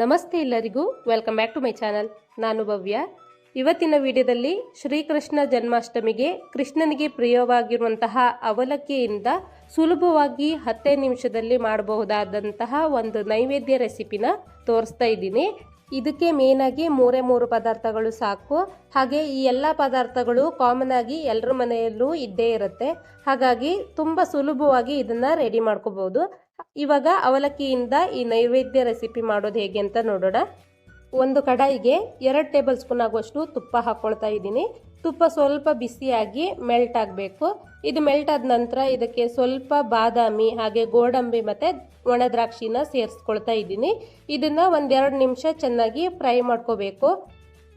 ನಮಸ್ತೆ ಎಲ್ಲರಿಗೂ. Welcome back to my channel ನಾನು ಭವ್ಯ. ಇವತ್ತಿನ ವಿಡಿಯೋದಲ್ಲಿ ಶ್ರೀಕೃಷ್ಣ ಜನ್ಮಾಷ್ಟಮಿಗೆ ಕೃಷ್ಣನಿಗೆ ಪ್ರಿಯವಾಗಿರುವಂತಹ ಅವಲಕ್ಕಿಯಿಂದ ಸುಲಭವಾಗಿ ಹತ್ತೇ ನಿಮಿಷದಲ್ಲಿ ಮಾಡಬಹುದಾದಂತಹ ಒಂದು ನೈವೇದ್ಯ ರೆಸಿಪಿನ ತೋರಿಸ್ತಾ ಇದ್ದೀನಿ. ಇದಕ್ಕೆ ಮೇನಾಗಿ ಮೂರೇ ಮೂರು ಪದಾರ್ಥಗಳು ಸಾಕು. ಹಾಗೆ ಈ ಎಲ್ಲ ಪದಾರ್ಥಗಳು ಕಾಮನ್ ಆಗಿ ಎಲ್ಲರ ಮನೆಯಲ್ಲೂ ಇದ್ದೇ ಇರುತ್ತೆ. ಹಾಗಾಗಿ ತುಂಬ ಸುಲಭವಾಗಿ ಇದನ್ನ ರೆಡಿ ಮಾಡ್ಕೋಬಹುದು. ಇವಾಗ ಅವಲಕ್ಕಿಯಿಂದ ಈ ನೈವೇದ್ಯ ರೆಸಿಪಿ ಮಾಡೋದು ಹೇಗೆ ಅಂತ ನೋಡೋಣ. ಒಂದು ಕಡಾಯಿಗೆ ಎರಡು ಟೇಬಲ್ ಸ್ಪೂನ್ ಆಗುವಷ್ಟು ತುಪ್ಪ ಹಾಕ್ಕೊಳ್ತಾ ಇದ್ದೀನಿ. ತುಪ್ಪ ಸ್ವಲ್ಪ ಬಿಸಿಯಾಗಿ ಮೆಲ್ಟ್ ಆಗಬೇಕು. ಇದು ಮೆಲ್ಟ್ ಆದ ನಂತರ ಇದಕ್ಕೆ ಸ್ವಲ್ಪ ಬಾದಾಮಿ ಹಾಗೆ ಗೋಡಂಬಿ ಮತ್ತು ಒಣ ದ್ರಾಕ್ಷಿನ ಸೇರಿಸ್ಕೊಳ್ತಾ ಇದ್ದೀನಿ. ಇದನ್ನು ಒಂದೆರಡು ನಿಮಿಷ ಚೆನ್ನಾಗಿ ಫ್ರೈ ಮಾಡ್ಕೋಬೇಕು.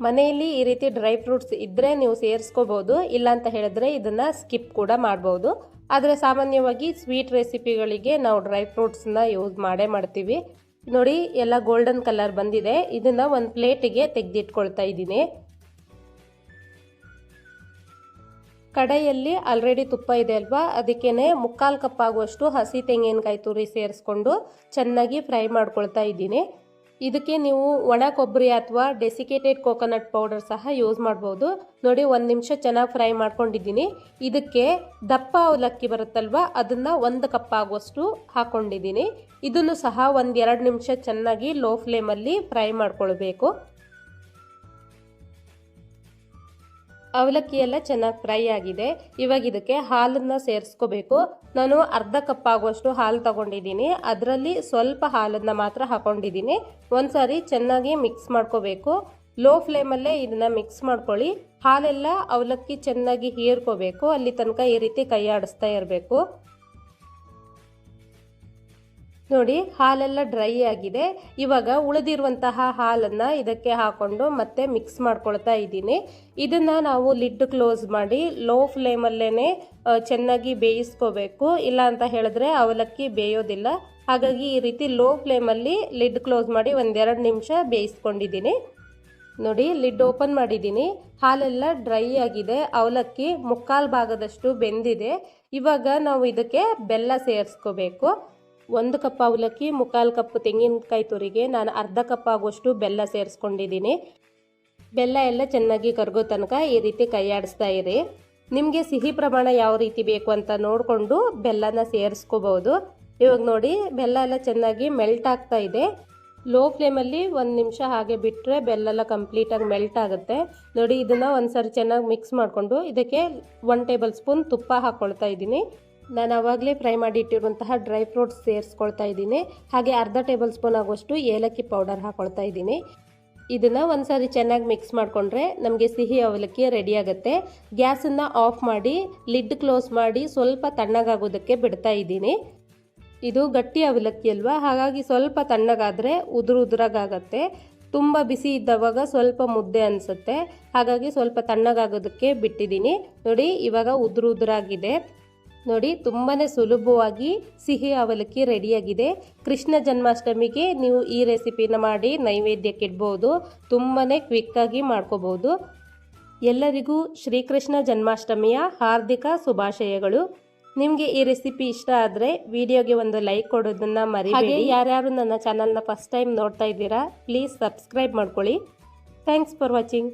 ಮನೆಯಲ್ಲಿ ಈ ರೀತಿ ಡ್ರೈ ಫ್ರೂಟ್ಸ್ ಇದ್ದರೆ ನೀವು ಸೇರಿಸ್ಕೋಬೋದು ಇಲ್ಲ ಅಂತ ಹೇಳಿದ್ರೆ ಇದನ್ನು ಸ್ಕಿಪ್ ಕೂಡ ಮಾಡ್ಬೋದು. ಆದರೆ ಸಾಮಾನ್ಯವಾಗಿ ಸ್ವೀಟ್ ರೆಸಿಪಿಗಳಿಗೆ ನಾವು ಡ್ರೈ ಫ್ರೂಟ್ಸ್ನ ಯೂಸ್ ಮಾಡೇ ಮಾಡ್ತೀವಿ. ನೋಡಿ, ಎಲ್ಲ ಗೋಲ್ಡನ್ ಕಲರ್ ಬಂದಿದೆ. ಇದನ್ನು ಒಂದು ಪ್ಲೇಟಿಗೆ ತೆಗೆದಿಟ್ಕೊಳ್ತಾ ಇದ್ದೀನಿ. ಕಡೆಯಲ್ಲಿ ಆಲ್ರೆಡಿ ತುಪ್ಪ ಇದೆ ಅಲ್ವಾ? ಅದಕ್ಕೇನೆ ಮುಕ್ಕಾಲು ಕಪ್ ಆಗುವಷ್ಟು ಹಸಿ ತೆಂಗಿನಕಾಯಿ ತುರಿ ಸೇರಿಸ್ಕೊಂಡು ಚೆನ್ನಾಗಿ ಫ್ರೈ ಮಾಡ್ಕೊಳ್ತಾ ಇದ್ದೀನಿ. ಇದಕ್ಕೆ ನೀವು ಒಣ ಕೊಬ್ಬರಿ ಅಥವಾ ಡೆಸಿಕೇಟೆಡ್ ಕೋಕೋನಟ್ ಪೌಡರ್ ಸಹ ಯೂಸ್ ಮಾಡ್ಬೋದು. ನೋಡಿ, ಒಂದು ನಿಮಿಷ ಚೆನ್ನಾಗಿ ಫ್ರೈ ಮಾಡ್ಕೊಂಡಿದ್ದೀನಿ. ಇದಕ್ಕೆ ದಪ್ಪ ಅವಲಕ್ಕಿ ಬರುತ್ತಲ್ವ, ಅದನ್ನು ಒಂದು ಕಪ್ ಆಗುವಷ್ಟು ಹಾಕ್ಕೊಂಡಿದ್ದೀನಿ ಇದನ್ನು ಸಹ ಒಂದು ಎರಡು ನಿಮಿಷ ಚೆನ್ನಾಗಿ ಲೋ ಫ್ಲೇಮಲ್ಲಿ ಫ್ರೈ ಮಾಡ್ಕೊಳ್ಬೇಕು. ಅವಲಕ್ಕಿ ಎಲ್ಲ ಚೆನ್ನಾಗಿ ಫ್ರೈ ಆಗಿದೆ. ಇವಾಗ ಇದಕ್ಕೆ ಹಾಲನ್ನು ಸೇರಿಸ್ಕೋಬೇಕು. ನಾನು ಅರ್ಧ ಕಪ್ ಆಗುವಷ್ಟು ಹಾಲು ತಗೊಂಡಿದ್ದೀನಿ. ಅದರಲ್ಲಿ ಸ್ವಲ್ಪ ಹಾಲನ್ನು ಮಾತ್ರ ಹಾಕೊಂಡಿದ್ದೀನಿ. ಒಂದ್ಸಾರಿ ಚೆನ್ನಾಗಿ ಮಿಕ್ಸ್ ಮಾಡ್ಕೋಬೇಕು. ಲೋ ಫ್ಲೇಮಲ್ಲೇ ಇದನ್ನು ಮಿಕ್ಸ್ ಮಾಡ್ಕೊಳ್ಳಿ. ಹಾಲೆಲ್ಲ ಅವಲಕ್ಕಿ ಚೆನ್ನಾಗಿ ಹೀರ್ಕೋಬೇಕು. ಅಲ್ಲಿ ತನಕ ಈ ರೀತಿ ಕೈ ಆಡಿಸ್ತಾ ಇರಬೇಕು. ನೋಡಿ, ಹಾಲೆಲ್ಲ ಡ್ರೈ ಆಗಿದೆ. ಇವಾಗ ಉಳಿದಿರುವಂತಹ ಹಾಲನ್ನು ಇದಕ್ಕೆ ಹಾಕೊಂಡು ಮತ್ತೆ ಮಿಕ್ಸ್ ಮಾಡ್ಕೊಳ್ತಾ ಇದ್ದೀನಿ. ಇದನ್ನು ನಾವು ಲಿಡ್ ಕ್ಲೋಸ್ ಮಾಡಿ ಲೋ ಫ್ಲೇಮಲ್ಲೇ ಚೆನ್ನಾಗಿ ಬೇಯಿಸ್ಕೋಬೇಕು. ಇಲ್ಲ ಅಂತ ಹೇಳಿದ್ರೆ ಅವಲಕ್ಕಿ ಬೇಯೋದಿಲ್ಲ. ಹಾಗಾಗಿ ಈ ರೀತಿ ಲೋ ಫ್ಲೇಮಲ್ಲಿ ಲಿಡ್ ಕ್ಲೋಸ್ ಮಾಡಿ ಒಂದೆರಡು ನಿಮಿಷ ಬೇಯಿಸ್ಕೊಂಡಿದ್ದೀನಿ. ನೋಡಿ ಲಿಡ್ ಓಪನ್ ಮಾಡಿದ್ದೀನಿ. ಹಾಲೆಲ್ಲ ಡ್ರೈ ಆಗಿದೆ. ಅವಲಕ್ಕಿ ಮುಕ್ಕಾಲು ಭಾಗದಷ್ಟು ಬೆಂದಿದೆ. ಇವಾಗ ನಾವು ಇದಕ್ಕೆ ಬೆಲ್ಲ ಸೇರಿಸ್ಕೋಬೇಕು. ಒಂದು ಕಪ್ ಅವಲಕ್ಕಿ, ಮುಕ್ಕಾಲು ಕಪ್ ತೆಂಗಿನಕಾಯಿ ತುರಿಗೆ, ನಾನು ಅರ್ಧ ಕಪ್ ಆಗುವಷ್ಟು ಬೆಲ್ಲ ಸೇರಿಸ್ಕೊಂಡಿದ್ದೀನಿ. ಬೆಲ್ಲ ಎಲ್ಲ ಚೆನ್ನಾಗಿ ಕರಗೋ ತನಕ ಈ ರೀತಿ ಕೈಯಾಡಿಸ್ತಾ ಇರಿ. ನಿಮಗೆ ಸಿಹಿ ಪ್ರಮಾಣ ಯಾವ ರೀತಿ ಬೇಕು ಅಂತ ನೋಡಿಕೊಂಡು ಬೆಲ್ಲನ ಸೇರಿಸ್ಕೋಬೋದು ಇವಾಗ ನೋಡಿ, ಬೆಲ್ಲ ಎಲ್ಲ ಚೆನ್ನಾಗಿ ಮೆಲ್ಟ್ ಆಗ್ತಾ ಇದೆ. ಲೋ ಫ್ಲೇಮಲ್ಲಿ ಒಂದು ನಿಮಿಷ ಹಾಗೆ ಬಿಟ್ಟರೆ ಬೆಲ್ಲ ಎಲ್ಲ ಕಂಪ್ಲೀಟಾಗಿ ಮೆಲ್ಟ್ ಆಗುತ್ತೆ. ನೋಡಿ, ಇದನ್ನು ಒಂದು ಸರಿ ಚೆನ್ನಾಗಿ ಮಿಕ್ಸ್ ಮಾಡಿಕೊಂಡು ಇದಕ್ಕೆ ಒನ್ ಟೇಬಲ್ ಸ್ಪೂನ್ ತುಪ್ಪ ಹಾಕ್ಕೊಳ್ತಾ ಇದ್ದೀನಿ. ನಾನು ಆವಾಗಲೇ ಫ್ರೈ ಮಾಡಿ ಇಟ್ಟಿರುವಂತಹ ಡ್ರೈ ಫ್ರೂಟ್ಸ್ ಸೇರಿಸ್ಕೊಳ್ತಾ ಇದ್ದೀನಿ. ಹಾಗೆ ಅರ್ಧ ಟೇಬಲ್ ಸ್ಪೂನ್ ಆಗುವಷ್ಟು ಏಲಕ್ಕಿ ಪೌಡರ್ ಹಾಕ್ಕೊಳ್ತಾ ಇದ್ದೀನಿ. ಇದನ್ನು ಒಂದ್ಸರಿ ಚೆನ್ನಾಗಿ ಮಿಕ್ಸ್ ಮಾಡಿಕೊಂಡ್ರೆ ನಮಗೆ ಸಿಹಿ ಅವಲಕ್ಕಿ ರೆಡಿ ಆಗುತ್ತೆ. ಗ್ಯಾಸನ್ನು ಆಫ್ ಮಾಡಿ ಲಿಡ್ ಕ್ಲೋಸ್ ಮಾಡಿ ಸ್ವಲ್ಪ ತಣ್ಣಗಾಗೋದಕ್ಕೆ ಬಿಡ್ತಾ ಇದ್ದೀನಿ. ಇದು ಗಟ್ಟಿ ಅವಲಕ್ಕಿ ಅಲ್ವಾ? ಹಾಗಾಗಿ ಸ್ವಲ್ಪ ತಣ್ಣಗಾದರೆ ಉದುರು ಉದುರಾಗತ್ತೆ ತುಂಬ ಬಿಸಿ ಇದ್ದವಾಗ ಸ್ವಲ್ಪ ಮುದ್ದೆ ಅನಿಸುತ್ತೆ. ಹಾಗಾಗಿ ಸ್ವಲ್ಪ ತಣ್ಣಗಾಗೋದಕ್ಕೆ ಬಿಟ್ಟಿದ್ದೀನಿ. ನೋಡಿ, ಇವಾಗ ಉದುರು ಉದುರಾಗಿದೆ. ನೋಡಿ ತುಂಬಾ ಸುಲಭವಾಗಿ ಸಿಹಿ ಅವಲಕ್ಕಿ ರೆಡಿಯಾಗಿದೆ. ಕೃಷ್ಣ ಜನ್ಮಾಷ್ಟಮಿಗೆ ನೀವು ಈ ರೆಸಿಪಿನ ಮಾಡಿ ನೈವೇದ್ಯಕ್ಕೆ ಇಡ್ಬೋದು ತುಂಬಾ ಕ್ವಿಕ್ಕಾಗಿ ಮಾಡ್ಕೋಬೋದು. ಎಲ್ಲರಿಗೂ ಶ್ರೀಕೃಷ್ಣ ಜನ್ಮಾಷ್ಟಮಿಯ ಹಾರ್ದಿಕ ಶುಭಾಶಯಗಳು. ನಿಮಗೆ ಈ ರೆಸಿಪಿ ಇಷ್ಟ ಆದರೆ ವಿಡಿಯೋಗೆ ಒಂದು ಲೈಕ್ ಕೊಡೋದನ್ನ ಮರಿ ಹಾಗೆ ಯಾರ್ಯಾರು ನನ್ನ ಚಾನಲ್ನ ಫಸ್ಟ್ ಟೈಮ್ ನೋಡ್ತಾ ಇದ್ದೀರಾ ಪ್ಲೀಸ್ ಸಬ್ಸ್ಕ್ರೈಬ್ ಮಾಡ್ಕೊಳ್ಳಿ. Thanks for watching